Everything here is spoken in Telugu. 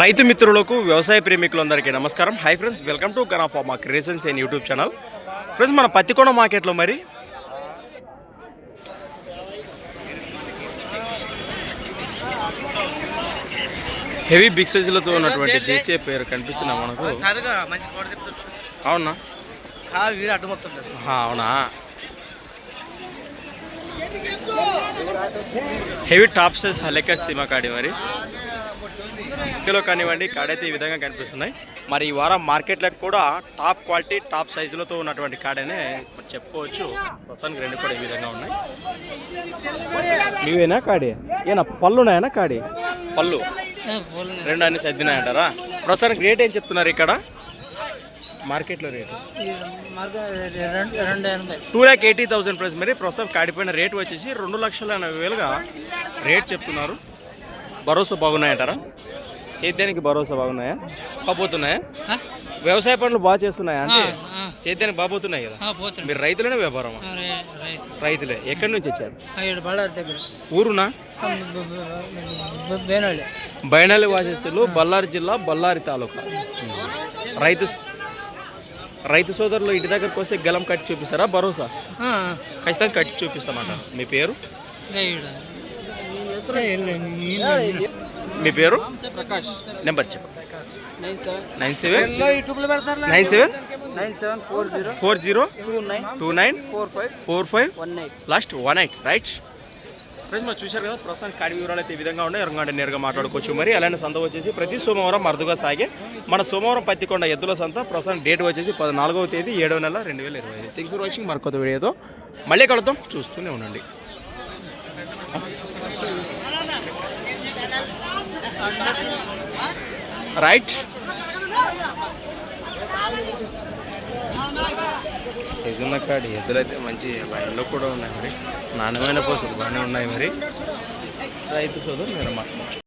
రైతు మిత్రులకు వ్యవసాయ ప్రేమికులందరికీ నమస్కారం. Hi friends welcome to Gana farmer creations and YouTube channel friends మన పత్తికొండ మార్కెట్లో మరి? హెవీ బిగ్ సైజులతో ఉన్నటువంటి దేశీయ పేరు కనిపిస్తున్నా మనకు. అవునా? వీడు అడ్డు మొత్తం అవునా? హెవీ టాప్ సైజ్ హలెకర్ సీమ కాడి మరి. కిలో కానివ్వండి కాడైతే ఈ విధంగా కనిపిస్తున్నాయి. మరి ఈ వారం మార్కెట్లకు కూడా టాప్ క్వాలిటీ టాప్ సైజులతో ఉన్నటువంటి కాడనే చెప్పుకోవచ్చు. ప్రస్తుతానికి రెండు కూడా ఈ విధంగా ఉన్నాయి. ఇవేనా కాడి? ఏనా పళ్ళు. ఉన్నాయనా కాడి పళ్ళు రెండు అన్ని సర్దినాయంటారా? ప్రస్తుతానికి రేట్ ఏం చెప్తున్నారు ఇక్కడ? మార్కెట్లో rate? Two lakh eighty thousand price మరి ప్రస్తుతం కాడిపోయిన రేట్ వచ్చేసి రెండు లక్షల ఎనభై వేలుగా రేట్ చెప్తున్నారు. భరోసా బాగున్నాయంటారా? సేద్యానికి భరోసా బాగున్నాయా? బాగుతున్నాయా వ్యవసాయ పనులు బాగా చేస్తున్నాయా అంటే? సేద్యానికి బాగుతున్నాయి కదా. మీరు రైతులనే వ్యాపారం రైతు. రైతులే. ఎక్కడి నుంచి వచ్చారు? ఇక్కడ బళ్ళారి దగ్గర. ఊరునా? బైనాలి వాసిస్తులు బళ్ళారి జిల్లా బళ్ళారి తాలూకా. రైతు రైతు సోదరులు ఇంటి దగ్గరకు వస్తే గలం కట్టి చూపిస్తారా? భరోసా? ఖచ్చితంగా కట్టి చూపిస్తామంట. మీ పేరు? మీ పేరు? ప్రకాష్. నెంబర్ చెప్పు. Nine seven. Nine seven? Nine seven? Nine seven four zero four zero? Two nine two nine? Four five four five? One eight. Last one eight right? Friends మరి చూశారు కదా ప్రస్తుతానికి కాడి వివరాలు అయితే ఈ విధంగా ఉన్నాయి. ఎరంగంట నేరుగా మాట్లాడుకోవచ్చు. మరి అలానే సంత వచ్చేసి ప్రతి సోమవారం అరుదుగా సాగే మన సోమవారం పత్తికొండ ఎద్దుల సంత. ప్రస్తుతం డేట్ వచ్చేసి పద్నాలుగవ తేదీ ఏడవ నెల రెండు వేల ఇరవై ఐదు. Thanks watching. మరొక వీడియోతో మళ్ళీ కలుద్దాం. చూస్తూనే ఉండండి. రైట్ ఎదున్న కాడి అయితే మంచి ఎండలో కూడా ఉన్నాయి మరి. నాణ్యమైన పశువులు బాగానే ఉన్నాయి మరి. రైతు సోదరు మీరు మాట్లాడచ్చు